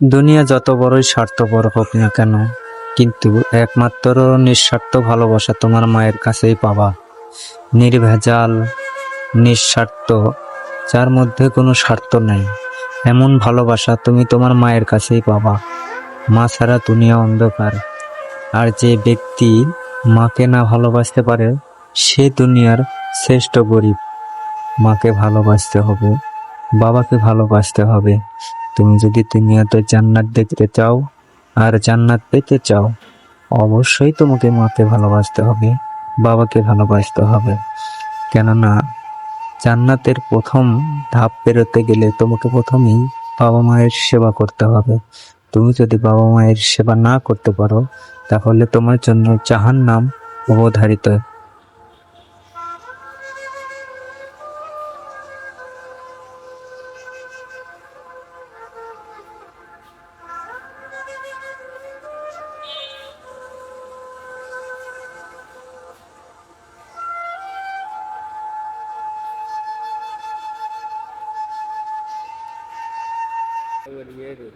দুনিয়া যত বড়ই স্বার্থপর হোক না কেন, কিন্তু একমাত্র নিঃস্বার্থ ভালোবাসা তোমার মায়ের কাছেই পাবা। নির্ভেজাল, নিঃস্বার্থ, যার মধ্যে কোনো স্বার্থ নেই, এমন ভালোবাসা তুমি তোমার মায়ের কাছেই পাবা। মা ছাড়া দুনিয়া অন্ধকার, আর যে ব্যক্তি মাকে না ভালোবাসতে পারে, সে দুনিয়ার শ্রেষ্ঠ গরিব। মাকে ভালোবাসতে হবে, বাবাকে ভালোবাসতে হবে। তুমি যদি দুনিয়াতে জান্নাত দেখতে চাও আর জান্নাত পেতে চাও, অবশ্যই তোমাকে মাকে ভালোবাসতে হবে, বাবাকে ভালোবাসতে হবে। কেননা জান্নাতের প্রথম ধাপ পেরোতে গেলে তোমাকে প্রথমেই বাবা মায়ের সেবা করতে হবে। তুমি যদি বাবা মায়ের সেবা না করতে পারো, তাহলে তোমার জন্য জাহান নাম অবধারিত। ये